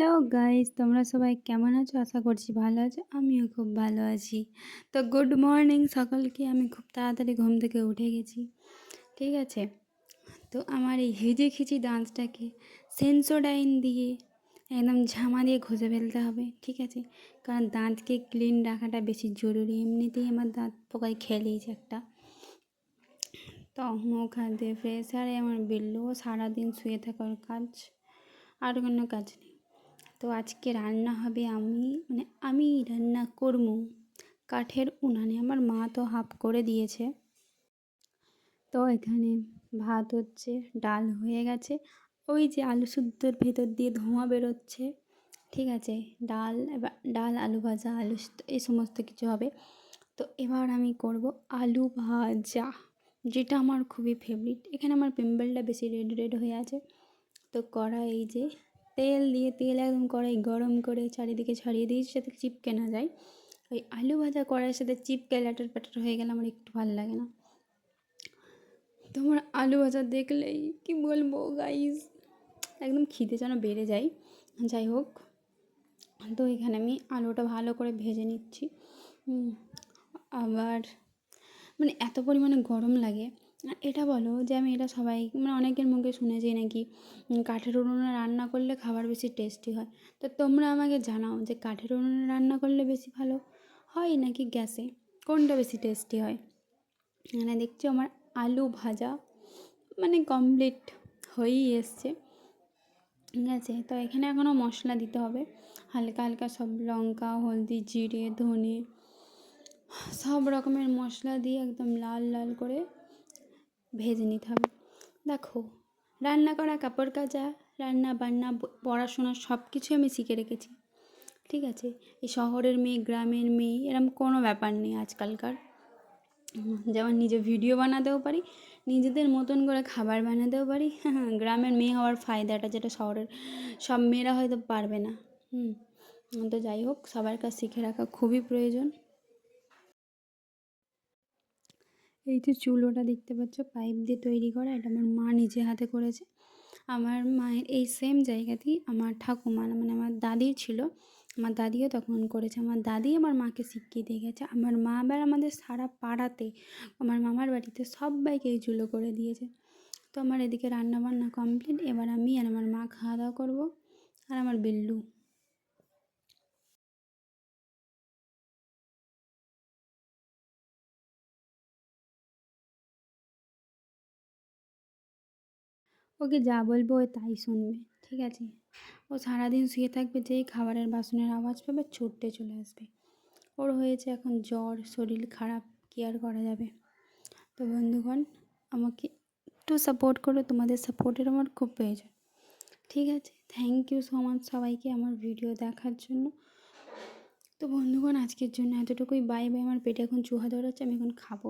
Hello guys, তোমরা সবাই কেমন আছো? আশা করছি ভালো আছো। আমিও খুব ভালো আছি। তো গুড মর্নিং সকলকে। আমি খুব তাড়াতাড়ি ঘুম থেকে উঠে গেছি। ঠিক আছে? তো আমার এই হিজি খিচি দাঁতটাকে সেন্সোডাইন দিয়ে একদম ঝামা দিয়ে ঘষে ফেলতে হবে। ঠিক আছে? কারণ দাঁতকে ক্লিন রাখাটা বেশি জরুরি। এমনিতেই আমার দাঁত পোকায় খেলেইছে একটা। তো হাত দিয়ে ফ্রেশ আর আমার বিল্লুও সারাদিন শুয়ে থাকার কাজ। আর কোনো কাজ নেই। তো আজকে রান্না হবে আমি মানে আমি রান্না করব। কাঠের উনানে আমার মা তো হাফ করে দিয়েছে। তো এখানে ভাত হচ্ছে, ডাল হয়ে গেছে। ওই যে আলু সুদ্ধর ভেতর দিয়ে ধোঁয়া বেরোচ্ছে, ঠিক আছে? ডাল, এবার ডাল, আলু ভাজা, আলু এই সমস্ত কিছু হবে। তো এবার আমি করব আলু ভাজা, যেটা আমার খুবই ফেভারিট এখানে আমার পিম্পলটা বেশি রেড রেড হয়ে আছে। তো কড়াই এই যে তেল দিয়ে তেল একদম কড়াই গরম করে চারিদিকে ছড়িয়ে দিয়েছি যাতে চিপকে না যায়। ওই আলু ভাজা কড়াইয়ের সাথে চিপকে ল্যাটার প্যাটার হয়ে গেলে আমার একটু ভালো লাগে না। তোমার আলু ভাজা দেখলেই কি বলব গাইজ একদম খিদে যেন বেড়ে যায়। যাই হোক, তো এখানে আমি আলুটা ভালো করে ভেজে নিচ্ছি। আবার মানে এত পরিমাণে গরম লাগে এটা বলো যে আমি এটা সবাই মানে অনেকের মুখে শুনেছি নাকি কাঠের উনুনে রান্না করলে খাবার বেশি টেস্টি হয়। তো তোমরা আমাকে জানাও যে কাঠের উনুনে রান্না করলে বেশি ভালো হয় নাকি গ্যাসে? কোনটা বেশি টেস্টি হয়? এখানে দেখছি আমার আলু ভাজা মানে কমপ্লিট হয়েই এসছে। ঠিক আছে, তো এখানে এখনও মশলা দিতে হবে। হালকা হালকা সব লঙ্কা, হলদি, জিরে, ধনে, সব রকমের মশলা দিয়ে একদম লাল লাল করে ভেজে নিতে হবে। দেখো, রান্না করা, কাপড় কাচা, রান্না বান্না পড়াশোনা সব কিছুই আমি শিখে রেখেছি। ঠিক আছে? এই শহরের মেয়ে, গ্রামের মেয়ে, এরম কোনো ব্যাপার নেই আজকালকার। যেমন নিজে ভিডিও বানাতেও পারি, নিজেদের মতন করে খাবার বানাতেও পারি। গ্রামের মেয়ে হওয়ার ফায়দাটা যেটা শহরের সব মেয়েরা হয়তো পারবে না। হুম, তো যাই হোক, সবার কাছ শিখে রাখা খুবই প্রয়োজন। এই যে চুলোটা দেখতে পাচ্ছ, পাইপ দিয়ে তৈরি করা, এটা আমার মা নিজে হাতে করেছে। আমার মায়ের এই সেম জায়গাতেই আমার ঠাকুমা মানে আমার দাদি ছিল। আমার দাদিও তখন করেছে। আমার দাদি আমার মাকে শিখিয়ে দিয়ে গেছে। আমার মা আবার আমাদের সারা পাড়াতে, আমার মামার বাড়িতে সবাইকে এই চুলো করে দিয়েছে। তো আমার এদিকে রান্না বান্না কমপ্লিট এবার আমি আর আমার মা খাওয়া দাওয়া করব। আর আমার বিল্লু। ওকে যা বলব ও তাই শুনবে, ঠিক আছে? ও সারাদিন শুয়ে থাকবে, যেই খাবারের বাসনের আওয়াজ পাবে ছুটতে চলে আসবে। ওর হয়েছে এখন জ্বর, শরীর খারাপ কেয়ার করা যাবে? তো বন্ধুগণ, আমাকে একটু সাপোর্ট করো, তোমাদের সাপোর্টের আমার খুব প্রয়োজন। ঠিক আছে? থ্যাংক ইউ সো মাচ সবাইকে আমার ভিডিও দেখার জন্য। তো বন্ধুগণ, আজকের জন্য এতটুকুই। বাই বাই আমার পেটে এখন চুহা ধরাচ্ছে, আমি এখন খাব।